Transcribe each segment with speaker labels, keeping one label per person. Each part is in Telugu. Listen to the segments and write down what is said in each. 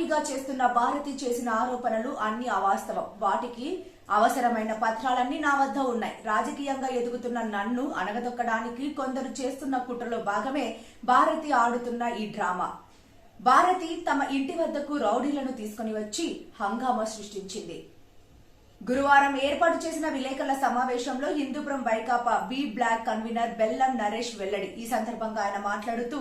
Speaker 1: సాక్షిగా చేస్తున్న భారతి చేసిన ఆరోపణలు అన్ని అవాస్తవం. వాటికి అవసరమైన పత్రాలన్నీ నా వద్ద ఉన్నాయి. రాజకీయంగా ఎదుగుతున్న నన్ను అణగదొక్కడానికి కొందరు చేస్తున్న కుట్రలో భాగమే భారతి ఆడుతున్న ఈ డ్రామా. భారతి తమ ఇంటి వద్దకు రౌడీలను తీసుకుని వచ్చి హంగామా సృష్టించింది. గురువారం ఏర్పాటు చేసిన విలేకరుల సమావేశంలో Hindupuram Vaikapa B block convener Bellam Naresh వెల్లడి. ఈ సందర్భంగా ఆయన మాట్లాడుతూ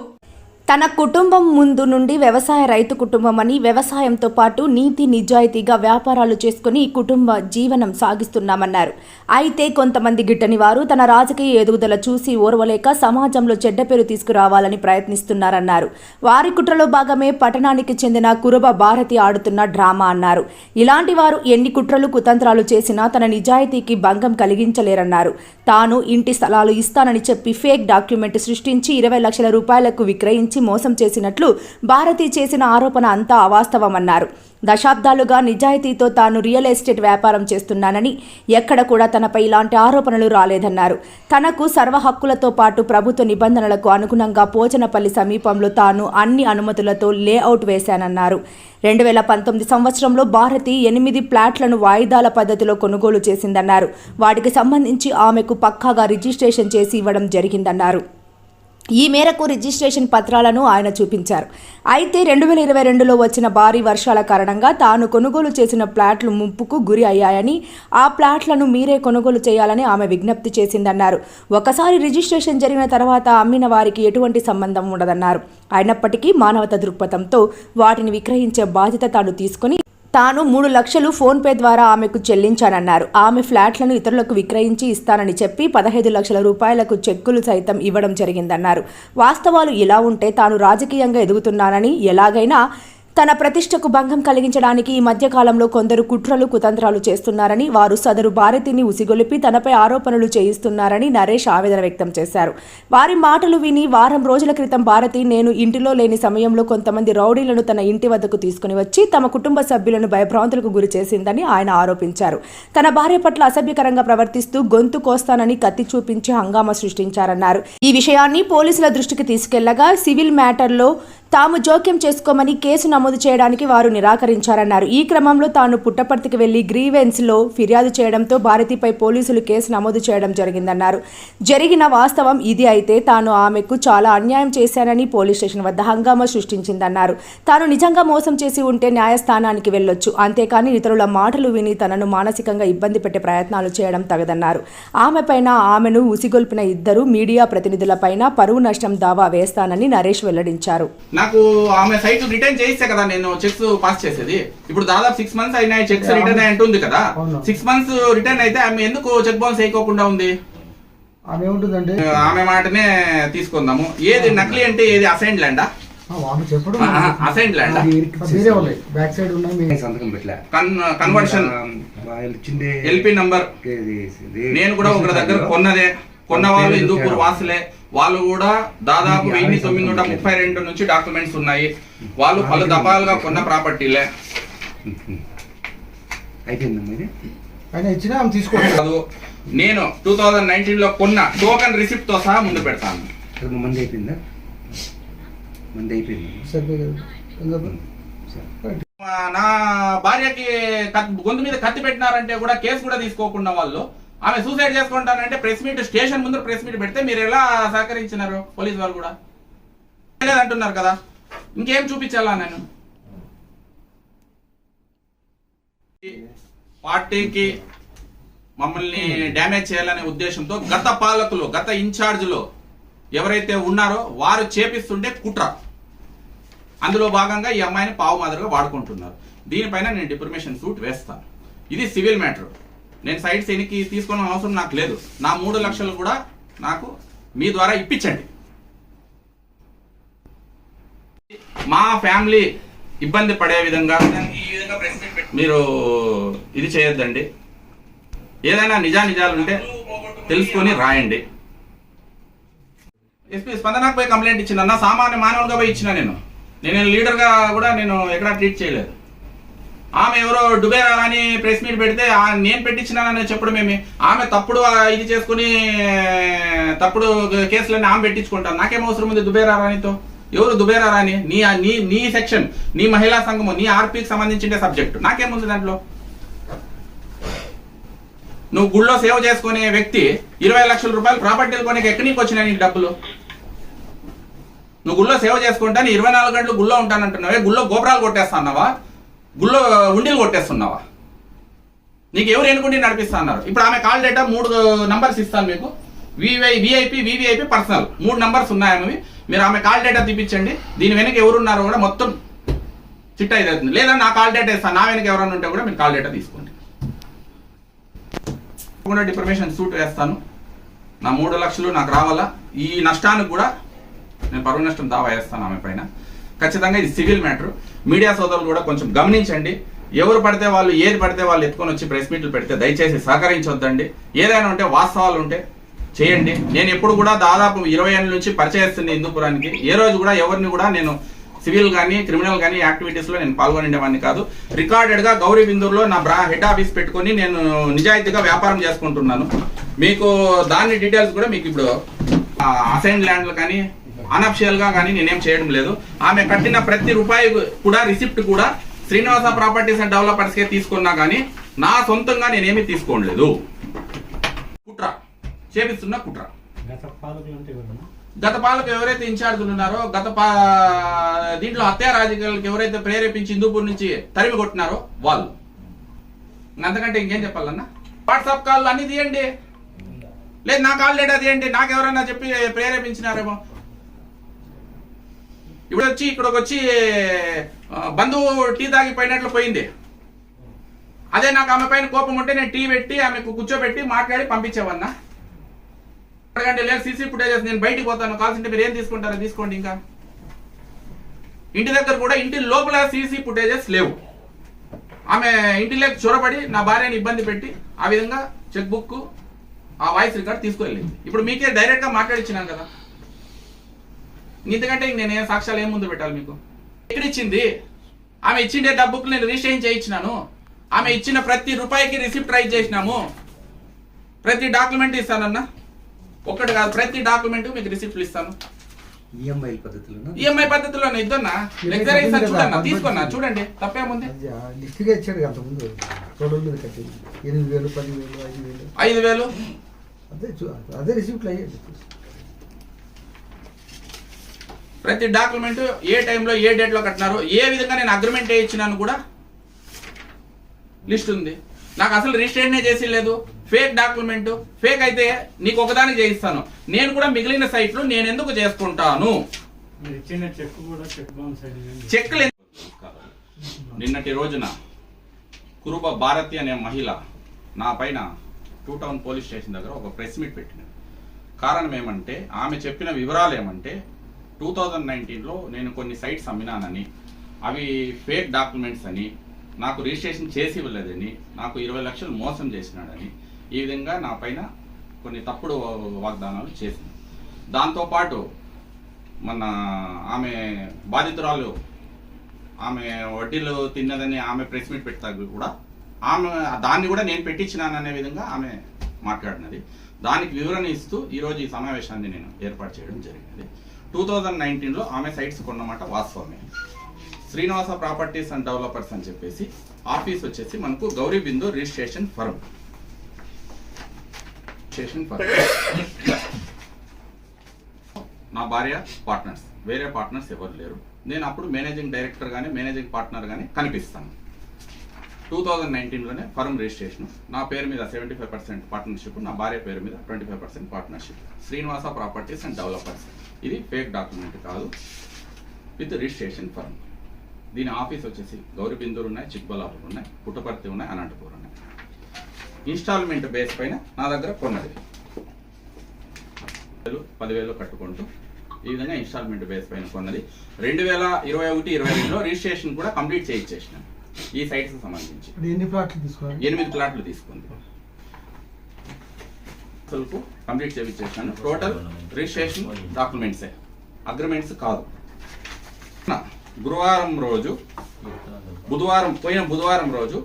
Speaker 1: తన కుటుంబం ముందు నుండి వ్యవసాయ రైతు కుటుంబం అని వ్యవసాయంతో పాటు నీతి నిజాయితీగా వ్యాపారాలు చేసుకుని ఈ కుటుంబ జీవనం సాగిస్తున్నామన్నారు. అయితే కొంతమంది గిట్టని వారు తన రాజకీయ ఎదుగుదల చూసి ఓర్వలేక సమాజంలో చెడ్డ పేరు తీసుకురావాలని ప్రయత్నిస్తున్నారన్నారు. వారి కుట్రలో భాగమే పట్టణానికి చెందిన కురుబ భారతి ఆడుతున్న డ్రామా అన్నారు. ఇలాంటి వారు ఎన్ని కుట్రలు కుతంత్రాలు చేసినా తన నిజాయితీకి భంగం కలిగించలేరన్నారు. తాను ఇంటి స్థలాలు ఇస్తానని చెప్పి ఫేక్ డాక్యుమెంట్ సృష్టించి ఇరవై లక్షల రూపాయలకు విక్రయించి మోసం చేసినట్లు భారతి చేసిన ఆరోపణ అంతా అవాస్తవమన్నారు. దశాబ్దాలుగా నిజాయితీతో తాను రియల్ ఎస్టేట్ వ్యాపారం చేస్తున్నానని ఎక్కడ కూడా తనపై ఇలాంటి ఆరోపణలు రాలేదన్నారు. తనకు సర్వ హక్కులతో పాటు ప్రభుత్వ నిబంధనలకు అనుగుణంగా పోచనపల్లి సమీపంలో తాను అన్ని అనుమతులతో లేఅవుట్ వేశానన్నారు. రెండు వేల పంతొమ్మిది సంవత్సరంలో భారతి ఎనిమిది ప్లాట్లను వాయిదాల పద్ధతిలో కొనుగోలు చేసిందన్నారు. వాటికి సంబంధించి ఆమెకు పక్కాగా రిజిస్ట్రేషన్ చేసి ఇవ్వడం జరిగిందన్నారు. ఈ మేరకు రిజిస్ట్రేషన్ పత్రాలను ఆయన చూపించారు. అయితే రెండు వేల ఇరవై రెండులో వచ్చిన భారీ వర్షాల కారణంగా తాను కొనుగోలు చేసిన ప్లాట్లు ముప్పుకు గురి అయ్యాయని ఆ ప్లాట్లను మీరే కొనుగోలు చేయాలని ఆమె విజ్ఞప్తి చేసిందన్నారు. ఒకసారి రిజిస్ట్రేషన్ జరిగిన తర్వాత అమ్మిన వారికి ఎటువంటి సంబంధం ఉండదన్నారు. అయినప్పటికీ మానవత దృక్పథంతో వాటిని విక్రయించే బాధ్యత తాను తీసుకుని తాను మూడు లక్షలు ఫోన్పే ద్వారా ఆమెకు చెల్లించానన్నారు. ఆమె ఫ్లాట్లను ఇతరులకు విక్రయించి ఇస్తానని చెప్పి పదహైదు లక్షల రూపాయలకు చెక్కులు సైతం ఇవ్వడం జరిగిందన్నారు. వాస్తవాలు ఇలా ఉంటే తాను రాజకీయంగా ఎదుగుతున్నానని ఎలాగైనా తన ప్రతిష్టకు భంగం కలిగించడానికి ఈ మధ్యకాలంలో కొందరు కుట్రలు కుతంత్రాలు చేస్తున్నారని వారు సదరు భారతిని ఉసిగొలిపి తనపై ఆరోపణలు చేయిస్తున్నారని నరేష్ ఆవేదన వ్యక్తం చేశారు. వారి మాటలు విని వారం రోజుల క్రితం భారతి నేను ఇంటిలో లేని సమయంలో కొంతమంది రౌడీలను తన ఇంటి వద్దకు తీసుకుని వచ్చి తమ కుటుంబ సభ్యులను భయభ్రాంతులకు గురి చేసిందని ఆయన ఆరోపించారు. తన భార్య పట్ల అసభ్యకరంగా ప్రవర్తిస్తూ గొంతు కోస్తానని కత్తి చూపించి హంగామా సృష్టించారన్నారు. ఈ విషయాన్ని పోలీసుల దృష్టికి తీసుకెళ్ళగా సివిల్ మ్యాటర్లో తాము జోక్యం చేసుకోమని కేసు నమోదు చేయడానికి వారు నిరాకరించారన్నారు. ఈ క్రమంలో తాను పుట్టపర్తికి వెళ్ళి గ్రీవెన్స్లో ఫిర్యాదు చేయడంతో భారతిపై పోలీసులు కేసు నమోదు చేయడం జరిగిందన్నారు. జరిగిన వాస్తవం ఇది అయితే తాను ఆమెకు చాలా అన్యాయం చేశానని పోలీస్ స్టేషన్ వద్ద హంగామా సృష్టించిందన్నారు. తాను నిజంగా మోసం చేసి ఉంటే న్యాయస్థానానికి వెళ్ళొచ్చు. అంతేకాని ఇతరుల మాటలు విని తనను మానసికంగా ఇబ్బంది పెట్టే ప్రయత్నాలు చేయడం తగదన్నారు. ఆమెపైన ఆమెను ఉసిగొల్పిన ఇద్దరు మీడియా ప్రతినిధులపైన పరువు నష్టం దావా వేస్తానని నరేష్ వెల్లడించారు.
Speaker 2: నాకు ఆమె సైట్ రిటర్న్ చేయిస్తే కదా నేను చెక్స్ పాస్ చేసేది. ఇప్పుడు దాదాపు సిక్స్ మంత్స్ అయినాయి చెక్స్ రిటర్న్ అయి ఉంటుంది కదా. సిక్స్ మంత్స్ రిటర్న్ అయితే ఆమె ఎందుకు చెక్ బౌన్స్ వేయకోకుండా ఉంది?
Speaker 3: ఆమె
Speaker 2: మాటనే తీసుకుందాము. ఏది నకిలీ అంటే ఏది అసైన్ ల్యాండా
Speaker 3: ఆ, ఆమె చెప్పడం
Speaker 2: అసైన్ ల్యాండా
Speaker 3: అది వేరే ఉన్నాయి బ్యాక్ సైడ్ ఉన్నాయి మీ-
Speaker 4: సంతకం పెట్టలే.
Speaker 2: కన్వర్షన్
Speaker 4: వాళ్ళు ఇచ్చిందే
Speaker 2: ఎల్పి నంబర్ నేను కూడా ఒకరి దగ్గర కొన్నదే. కొన్న వాళ్ళు హిందూపూర్ వాసులే వాళ్ళు కూడా దాదాపు వెయ్యి తొమ్మిది వందల ముప్పై రెండు నుంచి డాక్యుమెంట్స్ ఉన్నాయి. వాళ్ళు పలు దఫాలుగా కొన్న ప్రాపర్టీలే.
Speaker 4: అయిపోయిందమ్మా ఇది
Speaker 3: ఆయన ఇచ్చినా ఆమె తీసుకోండి
Speaker 2: కాదు నేను టూ థౌజండ్ నైన్టీన్లో కొన్న టోకన్ రిసిప్ట్తో సహా ముందు పెడతాను.
Speaker 4: మంది అయిపోయిందా? మంది అయిపోయింది?
Speaker 2: నా భార్యకి గొంతు మీద కత్తి పెట్టినారంటే కూడా కేసు కూడా తీసుకోకుండా వాళ్ళు ఆమె సూసైడ్ చేసుకుంటానంటే ప్రెస్ మీట్ స్టేషన్ ముందు ప్రెస్ మీట్ పెడితే మీరు ఎలా సహకరించినారు పోలీస్ వాళ్ళు కూడా? లేదంటున్నారు కదా. ఇంకేం చూపించాలా నేను? పార్టీకి మమ్మల్ని డ్యామేజ్ చేయాలనే ఉద్దేశంతో గత పాలకులు గత ఇన్ఛార్జ్లు ఎవరైతే ఉన్నారో వారు చేపిస్తుంటే కుట్ర. అందులో భాగంగా ఈ అమ్మాయిని పావు మాదిరిగా వాడుకుంటున్నారు. దీనిపైన నేను డిప్రిమేషన్ సూట్ వేస్తాను. ఇది సివిల్ మ్యాటర్. నేను సైట్స్ ఎనికి తీసుకోవడం అవసరం నాకు లేదు. నా మూడు లక్షలు కూడా నాకు మీ ద్వారా ఇప్పించండి. మా ఫ్యామిలీ ఇబ్బంది పడే విధంగా మీరు ఇది చేయొద్దండి. ఏదైనా నిజా నిజాలు ఉంటే తెలుసుకొని రాయండి. ఎస్పీ స్పందనకు పోయి కంప్లైంట్ ఇచ్చిన సామాన్య మానవులుగా పోయి ఇచ్చిన నేను. నేను లీడర్గా కూడా నేను ఎక్కడా ట్రీట్ చేయలేదు. ఆమె ఎవరో డుబేరా అని ప్రెస్ మీట్ పెడితే ఆ- నేను పెట్టించినానని చెప్పడం ఏమి? ఆమె తప్పుడు ఆ ఇది చేసుకుని తప్పుడు కేసులన్నీ ఆమె పెట్టించుకుంటాను నాకేం అవసరం ఉంది దుబేరా రాణితో? ఎవరు దుబేరా రాని నీ నీ నీ సెక్షన్ నీ మహిళా సంఘము నీ ఆర్పీకి సంబంధించిన సబ్జెక్ట్. నాకేముంది దాంట్లో? నువ్వు గుళ్ళో సేవ చేసుకునే వ్యక్తి ఇరవై లక్షల రూపాయలు ప్రాపర్టీలు కొనే ఎక్కడి నుంచి వచ్చినాయి నీకు డబ్బులు? నువ్వు గుళ్ళో సేవ చేసుకుంటాను ఇరవై నాలుగు గంటలు గుళ్ళో ఉంటానంటున్నావే గుళ్ళో గోపురాలు కొట్టేస్తున్నావా? గుళ్ళో ఉండీలు కొట్టేస్తున్నావా? నీకు ఎవరు ఎన్నుకుంటే నడిపిస్తా అన్నారు. ఇప్పుడు ఆమె కాల్ డేటా మూడు నంబర్స్ ఇస్తాను మీకు. V Y VIP VVIP personal మూడు నంబర్స్ ఉన్నాయి ఆమెవి. మీరు ఆమె కాల్ డేటా తీపించండి దీని వెనక ఎవరున్నారో కూడా మొత్తం చిట్టా అవుతుంది. లేదా నా కాల్ డేటా ఇస్తాను. నా వెనక ఎవరైనా ఉంటే కూడా మీరు కాల్ డేటా తీసుకోండి. కూడా డిప్రమేషన్ సూట్ వేస్తాను. నా మూడు లక్షలు నాకు రావాలా? ఈ నష్టానికి కూడా నేను పరువు నష్టం దావా వేస్తాను ఆమె పైన. ఖచ్చితంగా ఇది సివిల్ మ్యాటర్. మీడియా సోదరులు కూడా కొంచెం గమనించండి. ఎవరు పడితే వాళ్ళు ఏది పడితే వాళ్ళు ఎత్తుకొని వచ్చి ప్రెస్ మీట్లు పెడితే దయచేసి సహకరించొద్దండి. ఏదైనా ఉంటే వాస్తవాలు ఉంటే చేయండి. నేను ఎప్పుడు కూడా దాదాపు ఇరవై ఏళ్ళ నుంచి పరిచయిస్తుంది హిందూపురానికి ఏ రోజు కూడా ఎవరిని కూడా నేను సివిల్ కానీ క్రిమినల్ కానీ యాక్టివిటీస్లో నేను పాల్గొనేవాడిని కాదు. రికార్డెడ్గా గౌరీ బిందూరులో నా బ్రా హెడ్ ఆఫీస్ పెట్టుకొని నేను నిజాయితీగా వ్యాపారం చేసుకుంటున్నాను. మీకు దాని డీటెయిల్స్ కూడా మీకు ఇప్పుడు అసైన్ ల్యాండ్లు కానీ అనఫిషియల్గా కానీ నేనేం చేయడం లేదు. ఆమె కట్టిన ప్రతి రూపాయి కూడా రిసిప్ట్ కూడా శ్రీనివాస ప్రాపర్టీస్ అండ్ డెవలపర్స్ కే తీసుకున్నా కానీ నా సొంతంగా నేనేమీ తీసుకోలేదు కుట్ర. చేపిస్తున్న కుట్ర.
Speaker 5: గత
Speaker 2: పాలకు ఎవరైతే ఇన్ఛార్జీలు ఉన్నారో గత దీంట్లో హత్యా రాజకీయాలకు ఎవరైతే ప్రేరేపించి హిందూపూర్ నుంచి తరిమి కొట్టినారో వాళ్ళు. అంతకంటే ఇంకేం చెప్పాలన్నా? వాట్సాప్ కాల్ అన్ని తీయండి. లేదు నా కాల్ డేటా తీయండి. నాకు ఎవరైనా చెప్పి ప్రేరేపించినారేమో. ఇప్పుడు వచ్చి ఇక్కడికి వచ్చి బంధువు టీ తాగిపోయినట్లు పోయింది. అదే నాకు ఆమె పైన కోపం ఉంటే నేను టీ పెట్టి ఆమెకు కూర్చోబెట్టి మాట్లాడి పంపించేవన్నా అడగండి లేదు సీసీ ఫుటేజెస్ నేను బయటికి పోతాను. కావాల్సింటే మీరు ఏం తీసుకుంటారో తీసుకోండి ఇంకా. ఇంటి దగ్గర కూడా ఇంటి లోపల సీసీ ఫుటేజెస్ లేవు. ఆమె ఇంటిలోకి చొరబడి నా భార్యని ఇబ్బంది పెట్టి ఆ విధంగా చెక్ బుక్ ఆ వాయిస్ రికార్డ్ తీసుకువెళ్ళింది. ఇప్పుడు మీకే డైరెక్ట్గా మాట్లాడిచ్చినాను కదా. ఇంతకంటే నేను ఏ సాక్ష్యాలు ఏం ముందు పెట్టాలి మీకు? ఎక్కడ ఇచ్చింది. ఆమె ఇచ్చిండే డబ్బుకు నేను రిజిస్ట్రేషన్ చేయించినాను. ఆమె ఇచ్చిన ప్రతి రూపాయికి రిసిప్ట్ రైజ్ చేసినాము. ప్రతి డాక్యుమెంట్ ఇస్తానన్నా. ఒక్కటి కాదు ప్రతి డాక్యుమెంట్ మీకు రిసిప్ట్లు ఇస్తాను.
Speaker 4: ఈఎంఐ పద్ధతిలో
Speaker 2: ఈఎంఐ పద్ధతిలోనే ఇద్దన్నా. లెక్చర్ ఇస్తాను చూడన్నా తీసుకున్నా చూడండి తప్పేముంది?
Speaker 3: లిస్ట్గా ఇచ్చాడు అంత ముందు టోటల్ మీద కట్టింది ఎనిమిది వేలు పది వేలు ఐదు వేలు.
Speaker 2: ఐదు వేలు.
Speaker 3: అదే అదే రిసిప్ట్లు అయ్యేది
Speaker 2: ప్రతి డాక్యుమెంట్ ఏ టైంలో ఏ డేట్లో కట్టినారు ఏ విధంగా నేను అగ్రిమెంట్ ఇచ్చినాను కూడా లిస్ట్ ఉంది. నాకు అసలు రిజిస్ట్రేషన్ చేసి లేదు. ఫేక్ డాక్యుమెంట్ ఫేక్ అయితే నీకు ఒకదానికి చేయిస్తాను. నేను కూడా మిగిలిన సైట్లు నేను ఎందుకు చేసుకుంటాను? చెక్లు నిన్నటి రోజున కురుబ భారతి అనే మహిళ నా పైన టూ టౌన్ పోలీస్ స్టేషన్ దగ్గర ఒక ప్రెస్ మీట్ పెట్టింది. కారణం ఏమంటే ఆమె చెప్పిన వివరాలు ఏమంటే టూ థౌజండ్ నైన్టీన్లో నేను కొన్ని సైట్స్ అమ్మినానని. అవి ఫేక్ డాక్యుమెంట్స్ అని నాకు రిజిస్ట్రేషన్ చేసి ఇవ్వలేదని నాకు ఇరవై లక్షలు మోసం చేసినాడని ఈ విధంగా నా పైన కొన్ని తప్పుడు వాగ్దానాలు చేసింది దాంతోపాటు మన ఆమె బాధితురాలు ఆమె వడ్డీలు తిన్నదని ఆమె ప్రెస్ మీట్ పెడతా కూడా ఆమె దాన్ని కూడా నేను పెట్టించినాననే విధంగా ఆమె మాట్లాడినది. దానికి వివరణ ఇస్తూ ఈరోజు ఈ సమావేశాన్ని నేను ఏర్పాటు చేయడం జరిగింది టూ థౌజండ్ నైన్టీన్లో ఆమె సైట్స్ కొన్నమాట వాస్తవమే. శ్రీనివాస ప్రాపర్టీస్ అండ్ డెవలపర్స్ అని చెప్పేసి ఆఫీస్ వచ్చేసి మనకు Gowri Bindu registration firm. Registration firm. నా భార్య పార్ట్నర్స్. వేరే పార్ట్నర్స్ ఎవరు లేరు. నేను అప్పుడు మేనేజింగ్ డైరెక్టర్ కానీ మేనేజింగ్ పార్ట్నర్ కానీ కనిపిస్తాను. టూ థౌజండ్ నైన్టీన్లోనే ఫర్మ్ రిజిస్ట్రేషన్. నా పేరు మీద సెవెంటీ ఫైవ్ పర్సెంట్ పార్ట్నర్షిప్ నా భార్య పేరు మీద twenty five percent partnership Srinivasa properties and developers. ఇది ఫేక్ డాక్యుమెంట్ కాదు. With registration firm. దీని ఆఫీస్ వచ్చేసి గౌరీబిందూరు ఉన్నాయి చిక్బలాపూర్ ఉన్నాయి పుట్టపర్తి ఉన్నాయి అనంతపూర్ ఉన్నాయి. ఇన్స్టాల్మెంట్ బేస్ పైన నా దగ్గర కొన్నది. వేలు పదివేలు కట్టుకుంటూ ఈ విధంగా ఇన్స్టాల్మెంట్ బేస్ పైన కొన్నది. రెండు వేల ఇరవై ఒకటి ఇరవై రెండులో రిజిస్ట్రేషన్ కూడా కంప్లీట్ చేయించేసినాం. ఈ సైట్స్ సంబంధించి.
Speaker 3: ఇప్పుడు ఎన్ని ప్లాట్లు తీసుకోవాలి?
Speaker 2: ఎనిమిది ప్లాట్లు తీసుకుంది. అసలుకు కంప్లీట్ చేయించేసాను టోటల్ రిజిస్ట్రేషన్ డాక్యుమెంట్సే అగ్రిమెంట్స్ కాదు. గురువారం రోజు బుధవారం పోయిన బుధవారం రోజు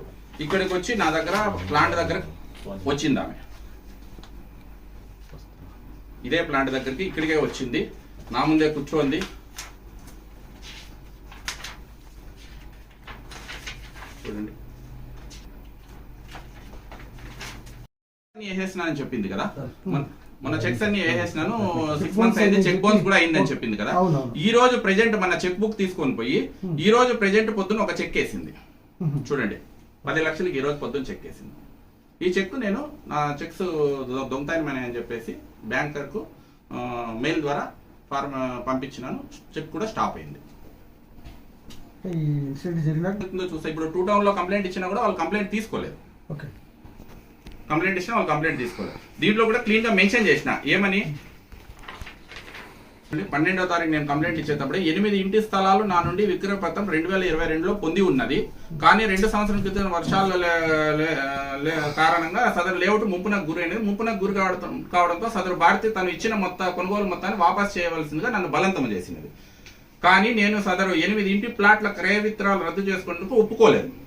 Speaker 2: ఇక్కడికి వచ్చి నా దగ్గర ప్లాంట్ దగ్గర వచ్చింది ఆమె. ఇదే ప్లాంట్ దగ్గరికి ఇక్కడికే వచ్చింది. నా ముందే కూర్చోంది అన్ని వేసేసినానని చెప్పింది కదా? మొన్న చెక్స్ అన్ని వేసేసినాను సిక్స్ మంత్స్ అయింది చెక్ బౌన్స్ కూడా అయిందని చెప్పింది కదా. ఈ రోజు ప్రెజెంట్ మన చెక్ బుక్ తీసుకొని పోయి ఈ రోజు ప్రెజెంట్ పొద్దున ఒక చెక్ వేసింది. చూడండి. పది లక్షలకి ఈ రోజు పొద్దున్న చెక్ వేసింది. ఈ చెక్ నేను నా చెక్స్ దొంగతాయనమని అని చెప్పేసి బ్యాంకర్కు మెయిల్ ద్వారా ఫార్మ్ పంపించినాను. చెక్ కూడా స్టాప్ అయింది. చూస్తే ఇప్పుడు టూ టౌన్లో కంప్లైంట్ ఇచ్చినా కూడా వాళ్ళు కంప్లైంట్ తీసుకోలేదు.
Speaker 3: ఓకే.
Speaker 2: కంప్లైంట్ ఇచ్చినా వాళ్ళు కంప్లైంట్ తీసుకోలేదు దీంట్లో కూడా క్లీన్గా మెన్షన్ చేసిన. ఏమని? పన్నెండో తారీఖు నేను కంప్లైంట్ ఇచ్చేటప్పుడు ఎనిమిది ఇంటి స్థలాలు నా నుండి విక్రయపత్రం రెండు వేల ఇరవై రెండులో పొంది ఉన్నది. కానీ రెండు సంవత్సరాల క్రితం వర్షాల లే- కారణంగా సదరు లేఅవుట్ ముంపునకు గురైనది. ముంపునకు గురి కావడం కావడంతో సదరు భారతి తను ఇచ్చిన మొత్త కొనుగోలు మొత్తాన్ని వాపస్ చేయవలసిందిగా నన్ను బలవంతం చేసినది. కానీ నేను సదరు ఎనిమిది ఇంటి ప్లాట్ల క్రయ విత్తనాలు రద్దు చేసుకునేందుకు ఒప్పుకోలేదు.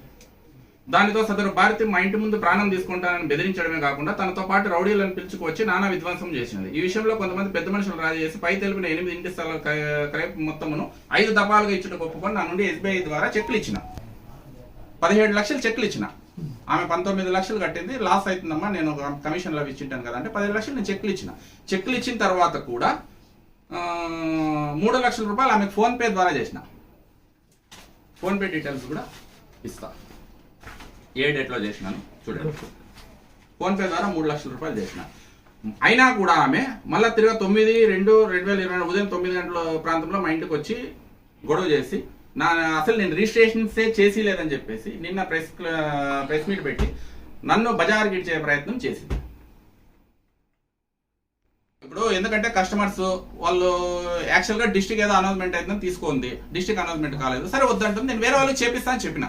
Speaker 2: దానితో సదరు భారతి మా ఇంటి ముందు ప్రాణం తీసుకుంటానని బెదిరించడమే కాకుండా తనతో పాటు రౌడీలను పిలుచుకొచ్చి నానా విధ్వంసం చేసింది. ఈ విషయంలో కొంతమంది పెద్ద మనుషులు రాజీ చేసి పై తెలిపిన ఎనిమిది ఇంటి స్థల క్రయ- మొత్తమును ఐదు దఫాలుగా ఇచ్చిన ఒప్పుకొని నా నుండి ఎస్బీఐ ద్వారా చెక్లు ఇచ్చిన. పదిహేడు లక్షలు చెక్లు ఇచ్చిన. ఆమె పంతొమ్మిది లక్షలు కట్టింది లాస్ అవుతుందమ్మా నేను కమిషన్లో ఇచ్చింటాను కదా అంటే పదిహేడు లక్షలు నేను చెక్లు ఇచ్చిన. చెక్లు ఇచ్చిన తర్వాత కూడా మూడు లక్షల రూపాయలు ఆమెకు ఫోన్పే ద్వారా చేసిన. ఫోన్పే డీటెయిల్స్ కూడా ఇస్తాను ఏ డేట్లో చేసినాను? చూడండి. ఫోన్పే ద్వారా మూడు లక్షల రూపాయలు చేసిన. అయినా కూడా ఆమె మళ్ళీ తిరిగి తొమ్మిది రెండు రెండు వేల ఇరవై ఉదయం తొమ్మిది గంటల ప్రాంతంలో మా ఇంటికి వచ్చి గొడవ చేసి నా అసలు నేను రిజిస్ట్రేషన్సే చేసి లేదని చెప్పేసి నిన్న ప్రెస్ ప్రెస్ మీట్ పెట్టి నన్ను బజార్ గిడ్చే ప్రయత్నం చేసింది. ఇప్పుడు ఎందుకంటే కస్టమర్స్ వాళ్ళు యాక్చువల్గా డిస్టిక్ ఏదో అనౌన్స్మెంట్ అయితే తీసుకుంది. డిస్టిక్ అనౌన్స్మెంట్ కాలేదు. సరే వద్దంటుంది. నేను వేరే వాళ్ళకి చేపిస్తా అని చెప్పిన.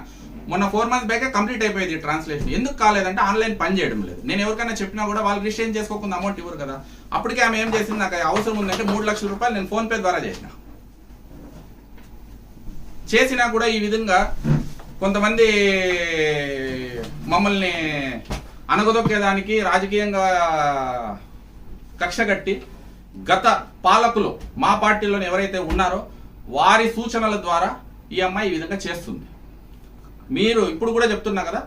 Speaker 2: మొన్న ఫోర్ మంత్స్ బ్యాక్ కంప్లీట్ అయిపోయింది ట్రాన్స్లేషన్ ఎందుకు కాలేదంటే ఆన్లైన్ పని చేయడం లేదు. నేను ఎవరికైనా చెప్పినా కూడా వాళ్ళు రిజిస్ట్రేషన్ చేసుకోకుండా అమౌంట్ ఇవ్వరు కదా. అప్పటికే ఆమె ఏం చేసింది? నాకు అవసరం ఉందంటే మూడు లక్షల రూపాయలు నేను ఫోన్పే ద్వారా చేసిన. చేసినా కూడా ఈ విధంగా కొంతమంది మమ్మల్ని అనగదొక్కేదానికి రాజకీయంగా కక్ష కట్టి గత పాలకులు మా పార్టీలోని ఎవరైతే ఉన్నారో వారి సూచనల ద్వారా ఈ అమ్మాయి ఈ విధంగా చేస్తుంది. మీరు ఇప్పుడు కూడా చెప్తున్నా కదా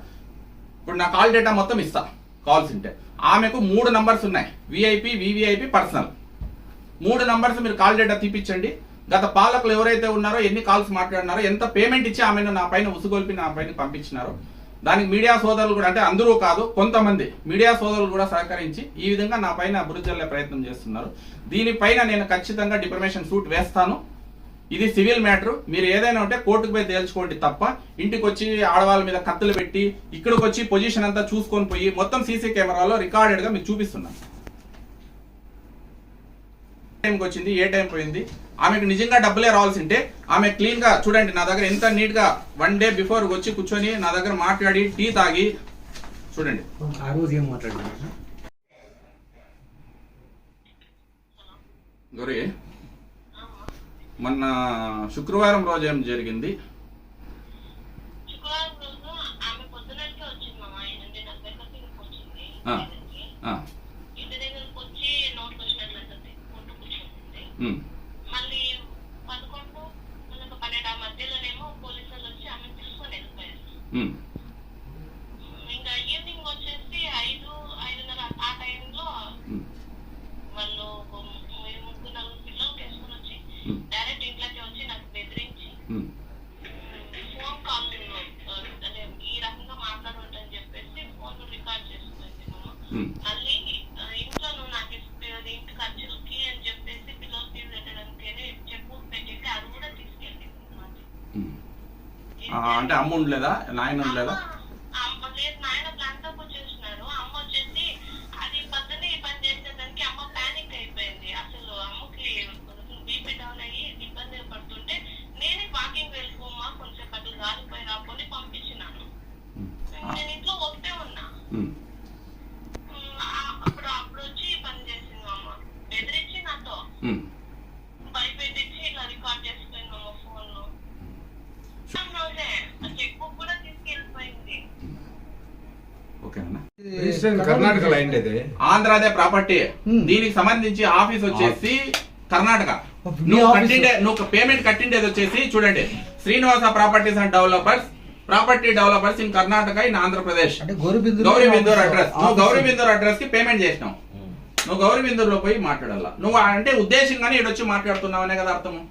Speaker 2: ఇప్పుడు నా కాల్ డేటా మొత్తం ఇస్తా కాల్స్ ఉంటే. ఆమెకు మూడు నంబర్స్ ఉన్నాయి విఐపి వివిఐపి పర్సనల్ మూడు నంబర్స్ మీరు కాల్ డేటా తీపిచ్చండి. గత పాలకులు ఎవరైతే ఉన్నారో ఎన్ని కాల్స్ మాట్లాడినారో ఎంత పేమెంట్ ఇచ్చి ఆమెను నా పైన ఉసుగొల్పి నా పైన పంపించినారో దానికి మీడియా సోదరులు కూడా అంటే అందరూ కాదు కొంతమంది మీడియా సోదరులు కూడా సహకరించి ఈ విధంగా నా పైన అభివృద్ధి ప్రయత్నం చేస్తున్నారు. దీనిపైన నేను ఖచ్చితంగా డిప్రమేషన్ సూట్ వేస్తాను. ఇది సివిల్ మ్యాటర్. మీరు ఏదైనా ఉంటే కోర్టుకు పోయి తేల్చుకోండి తప్ప. ఇంటికి వచ్చి ఆడవాళ్ళ మీద కత్తులు పెట్టి ఇక్కడికి వచ్చి పొజిషన్ అంతా చూసుకొని పోయి మొత్తం సీసీ కెమెరాలో రికార్డెడ్గా మీకు చూపిస్తున్నాను టైంకి వచ్చింది ఏ టైం పోయింది? ఆమెకు నిజంగా డబ్బులే రావాల్సి ఉంటే ఆమె క్లీన్గా చూడండి నా దగ్గర ఎంత నీట్గా వన్ డే బిఫోర్ వచ్చి కూర్చొని నా దగ్గర మాట్లాడి టీ తాగి చూడండి.
Speaker 4: ఆ రోజు ఏం మాట్లాడారు
Speaker 2: గౌరీ మొన్న శుక్రవారం రోజు ఏం జరిగింది?
Speaker 6: శుక్రవారం రోజు ఆమె పొద్దునకే వచ్చింది మామ ఎనిమిది నలభై కల్లా ఇంటికి వచ్చింది
Speaker 2: ఆ.
Speaker 6: ఇంటికి.
Speaker 2: ఆ,
Speaker 6: ఇంటి దగ్గరకు వచ్చి నోట్లు వచ్చినట్లు తీసుకుంటూ కూర్చుంటుంది
Speaker 2: ఉమ్,
Speaker 6: మళ్ళీ పదకొండు మళ్ళీ ఒక పన్నెండు ఆ మధ్యలోనేమో పోలీసు వాళ్ళు వచ్చి ఆమెను తీసుకొని వెళ్ళిపోయారు
Speaker 2: ఉమ్,
Speaker 6: ఇంకా ఈవినింగ్ వచ్చేసి ఐదు ఐదున్నర ఆ టైంలో
Speaker 2: ఉమ్,
Speaker 6: వాళ్ళు ఒక ము- ముగ్గురు నలుగురు పిల్లలు తీసుకొని వచ్చి
Speaker 2: Hmm.
Speaker 6: డైరెక్ట్ ఇంట్లోకి వచ్చి నాకు బెదిరించి
Speaker 2: ఉమ్,
Speaker 6: ఫోన్ కాల్ అంటే ఈ రకంగా మాట్లాడుంటని చెప్పేసి ఫోన్ రికార్డ్ చేసుకుంది మామ
Speaker 2: ఉమ్,
Speaker 6: మళ్ళీ ఆ, ఇంట్లో నువ్వు నాకు ఇస్తే ఇంటి ఖర్చులకి అని చెప్పేసి పిల్లలు ఫీజు పెట్టడానికి అని చెక్ బుక్ పెట్టేసి అది కూడా తీసుకెళ్ళింది మాది.
Speaker 2: ఉమ్. ఆ, అంటే అమ్మ ఉండలేదా? నాయన ఉండలేదా
Speaker 6: అమ్మ- అమ్మ లేదు నాయన ప్లాన్తో వచ్చేసినారు అమ్మ వచ్చేసి అది పక్కనే ఈ పని చేసేదానికి అమ్మ పానిక్ అయిపోయింది అసలు అమ్మకి బీపీ డౌన్ అయ్యి ఇబ్బంది పడుతుంటే నేనే వాకింగ్ వెళ్ళిపోమ్మా కొంచెం అటు గాలిపోయి రాకొని పంపించినాను
Speaker 2: ఉమ్,
Speaker 6: నేను ఇంట్లో ఒకటే ఉన్నా
Speaker 2: ఉమ్,
Speaker 6: ఉమ్, ఆ- అప్పుడు అప్పుడు వచ్చి ఈ పని చేసింది అమ్మ బెదిరించి నాతో
Speaker 2: ఉమ్.
Speaker 6: భయపెట్టించి ఇలా రికార్డ్ చేసిపోయింది అమ్మ ఫోన్లో రోజే చెక్ బుక్ కూడా తీసుకెళ్ళిపోయింది
Speaker 2: ఓకేనా ఆంధ్రాదే ప్రాపర్టీ
Speaker 3: Hmm.
Speaker 2: దీనికి సంబంధించి ఆఫీస్ వచ్చేసి కర్ణాటక.
Speaker 3: మీ
Speaker 2: నువ్వు? కట్టిండే నువ్వు పేమెంట్ కట్టిండేది వచ్చేసి చూడండి Srinivasa properties and developers property developers in Karnataka in Andhra Pradesh Gowri Bindur address నువ్వు గౌరీ బిందూర్ అడ్రస్కి పేమెంట్ చేసినావు. నువ్వు గౌరీ బిందూర్లో పోయి మాట్లాడాలా? నువ్వు అంటే ఉద్దేశంగానే ఇడొచ్చి మాట్లాడుతున్నావనే కదా అర్థము.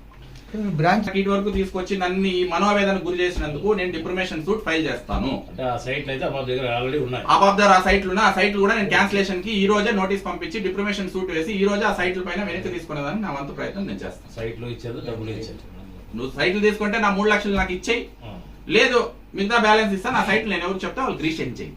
Speaker 3: బ్రాంచ్
Speaker 2: ఇటు వరకు తీసుకొచ్చి నన్ను ఈ మనోవేదన గురి చేసినందుకు నేను డిప్రమేషన్ సూట్ ఫైల్ చేస్తాను.
Speaker 7: అంటే ఆ సైట్లు అయితే మా దగ్గర ఆల్రెడీ ఉన్నాయి.
Speaker 2: ఆబాబ్దార్ ఆ సైట్లు ఆ సైట్లు కూడా నేను క్యాన్సిలేషన్కి ఈ రోజే నోటీస్ పంపించి డిప్రమేషన్ సూట్ వేసి ఈ రోజే ఆ సైట్ల పైన వెనక్కి తీసుకునేదాన్ని నా వంతు ప్రయత్నం నేను చేస్తాను.
Speaker 7: సైట్లు ఇచ్చేది డబ్బులు ఇచ్చేది.
Speaker 2: నువ్వు సైట్లు తీసుకుంటే నా మూడు లక్షలు నాకు ఇచ్చేయి. లేదు మిగతా బ్యాలెన్స్ ఇస్తా నా సైట్లు నేను ఎవరు చెప్తే వాళ్ళు రీషెండ్ చేయి.